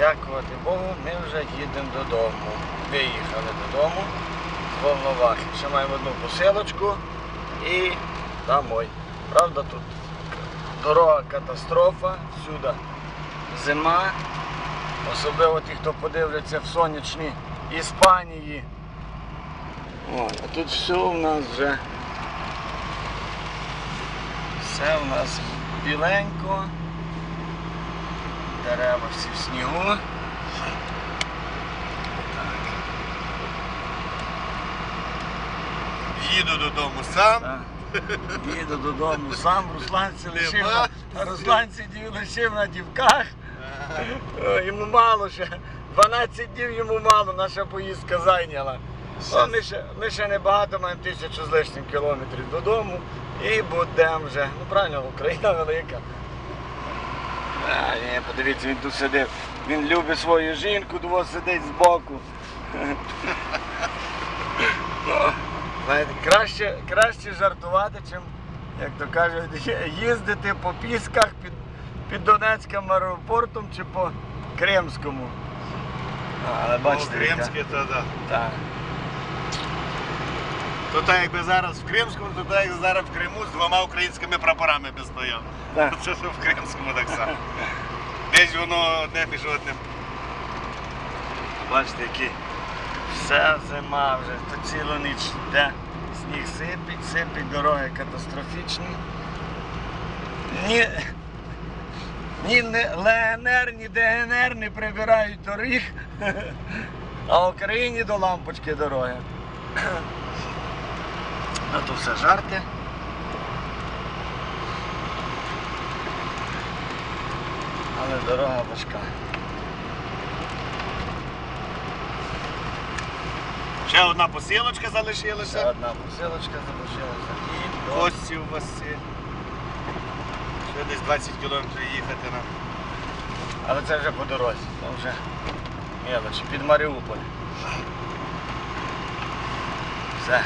Дякувати Богу, ми вже їдемо додому. Виїхали додому з Волновахи. Ще маємо одну посилочку і домой. Правда, тут дорога катастрофа, всюди зима. Особливо ті, хто подивляться в сонячній Іспанії. О, а тут все у нас вже. Все у нас біленько. Дерева всі в снігу. Їду додому сам. Так. Їду додому сам, Русланці лишив, на- Русланці лишив на дівках. Йому мало ще. 12 днів йому мало, наша поїздка зайняла. О, ми, ще, ми ще небагато маємо тисячу з лишнім кілометрів додому і будемо вже. Ну правильно, Україна велика. А, ні, подивіться, він тут сидить. Він любить свою жінку, того сидить збоку. Знаєте, краще, краще жартувати, чим, як то кажуть, їздити по пісках під, під Донецьким аеропортом чи по Кримському. Але бачите, яка- Кримське, то да. Так. То так якби зараз в Кримському, то так як зараз в Криму з двома українськими прапорами би стояв. Так. Це що в Кримському так само. Десь воно одне між одним. Бачите, які вся зима вже, то цілу ніч йде. Сніг сипить, сипить, дороги катастрофічні. Ні, ні ЛНР, ні ДНР не прибирають доріг, а в Україні до лампочки дороги. А то все жарти. Але дорога важка. Ще одна посилочка залишилася. Ще одна посилочка залишилася. І Кості у вас є. Ще десь 20 кілометрів їхати нам. Але це вже по дорозі, то вже мелочі, під Маріуполь. Все,